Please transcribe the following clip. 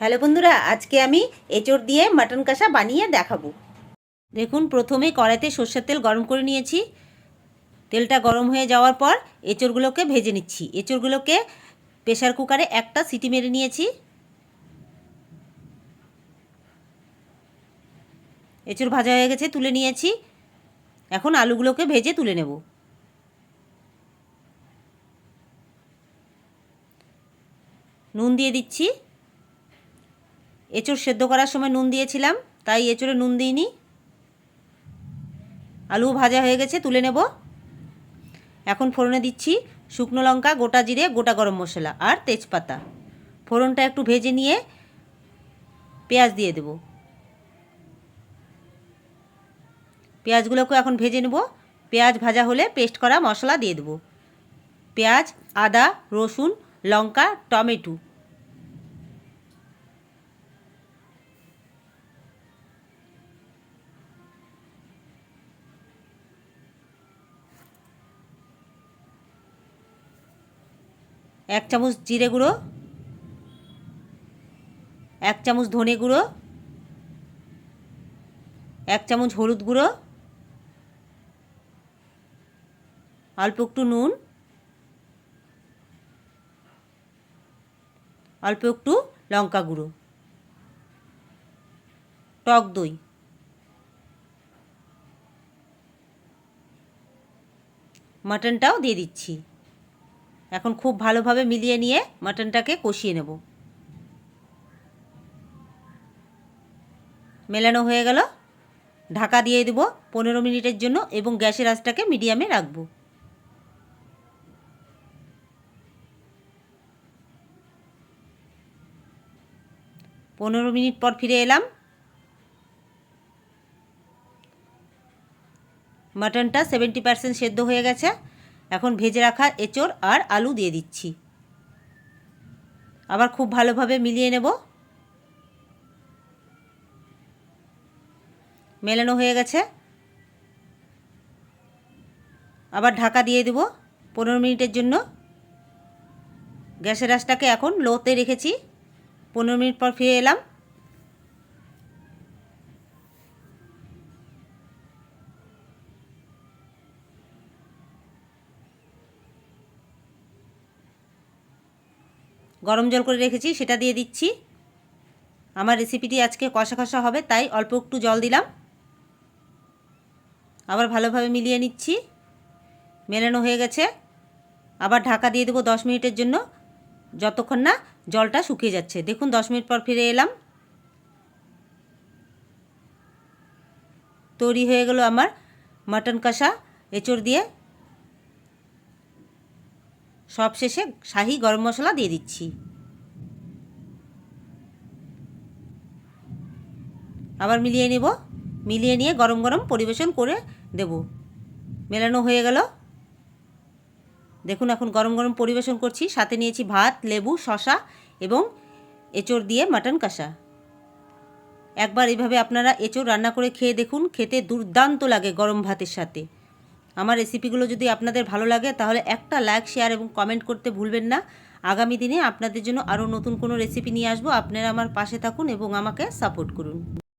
Hello বন্ধুরা, আজকে আমি এঁচড় দিয়ে মাটন কষা বানিয়ে দেখাবো। দেখুন, প্রথমে কড়াইতে সর্ষের তেল গরম করে নিয়েছি। তেলটা গরম হয়ে যাওয়ার পর এঁচড়গুলোকে ভেজে নিচ্ছি। এঁচড়গুলোকে প্রেশার কুকারে একটা সিটি মেরে নিয়েছি। এঁচড় ভাজা হয়ে গেছে, তুলে নিয়েছি। এখন আলুগুলোকে ভেজে তুলে নেব। নুন দিয়ে দিচ্ছি। এঁচড় সেদ্ধ করার সময় নুন দিয়েছিলাম, তাই এঁচড়ে নুন দিইনি। আলু ভাজা হয়ে গেছে, তুলে নেব। এখন ফোড়নে দিচ্ছি শুকনো লঙ্কা, গোটা জিরে, গোটা গরম মশলা আর তেজপাতা। ফোড়নটা একটু ভেজে নিয়ে পেঁয়াজ দিয়ে দেব। পেঁয়াজগুলোকে এখন ভেজে নেব। পেঁয়াজ ভাজা হলে পেস্ট করা মশলা দিয়ে দেব। পেঁয়াজ, আদা, রসুন, লঙ্কা, টমেটো। এক চামচ জিরে গুঁড়ো, এক চামচ ধনে গুঁড়ো, এক চামচ হলুদ গুঁড়ো, অল্প একটু নুন, অল্প একটু লঙ্কা গুঁড়ো, টক দই। মাটনটাও দিয়ে দিচ্ছি। এখন খুব ভালোভাবে মিলিয়ে নিয়ে মাটনটাকে কষিয়ে নেব। মেলানো হয়ে গেল। ঢাকা দিয়ে দেবো পনেরো মিনিটের জন্য এবং গ্যাসের আঁচটাকে মিডিয়ামে রাখব। পনেরো মিনিট পর ফিরে এলাম। মাটনটা সেভেন্টি পার্সেন্ট সেদ্ধ হয়ে গেছে। এখন ভেজে রাখা এঁচড় আর আলু দিয়ে দিচ্ছি। আবার খুব ভালোভাবে মিলিয়ে নেব। মেলানো হয়ে গেছে। আবার ঢাকা দিয়ে দেব পনেরো মিনিটের জন্য। গ্যাসের আঁচটাকে এখন লোতে রেখেছি। পনেরো মিনিট পর ফিরে এলাম। গরম জল করে রেখেছি, সেটা দিয়ে দিচ্ছি। আমার রেসিপিটি আজকে কষা কষা হবে, তাই অল্প একটু জল দিলাম। আবার ভালোভাবে মিলিয়ে নিচ্ছি। মেলানো হয়ে গেছে। আবার ঢাকা দিয়ে দেবো দশ মিনিটের জন্য, যতক্ষণ না জলটা শুকিয়ে যাচ্ছে। দেখুন, দশ মিনিট পর ফিরে এলাম। তৈরি হয়ে গেল আমার মাটন কষা, এঁচড় দিয়ে সব শেষে শাহি গরম মশলা দিয়ে দিচ্ছি। আবার মিলিয়ে নেব। মিলিয়ে নিয়ে গরম গরম পরিবেশন করে দেব। মেলানো হয়ে গেল। দেখুন এখন গরম গরম পরিবেশন করছি। সাথে নিয়েছি ভাত, লেবু শশা এবং এঁচড় দিয়ে মাটন কষা। একবার এভাবে আপনারা এঁচড় রান্না করে খেয়ে দেখুন, খেতে দুর্দান্ত লাগে গরম ভাতের সাথে। আমার রেসিপিগুলো যদি আপনাদের ভালো লাগে, তাহলে একটা লাইক শেয়ার এবং কমেন্ট করতে ভুলবেন না। আগামী দিনে আপনাদের জন্য আরও নতুন কোনো রেসিপি নিয়ে আসব। আপনারা আমার পাশে থাকুন এবং আমাকে সাপোর্ট করুন।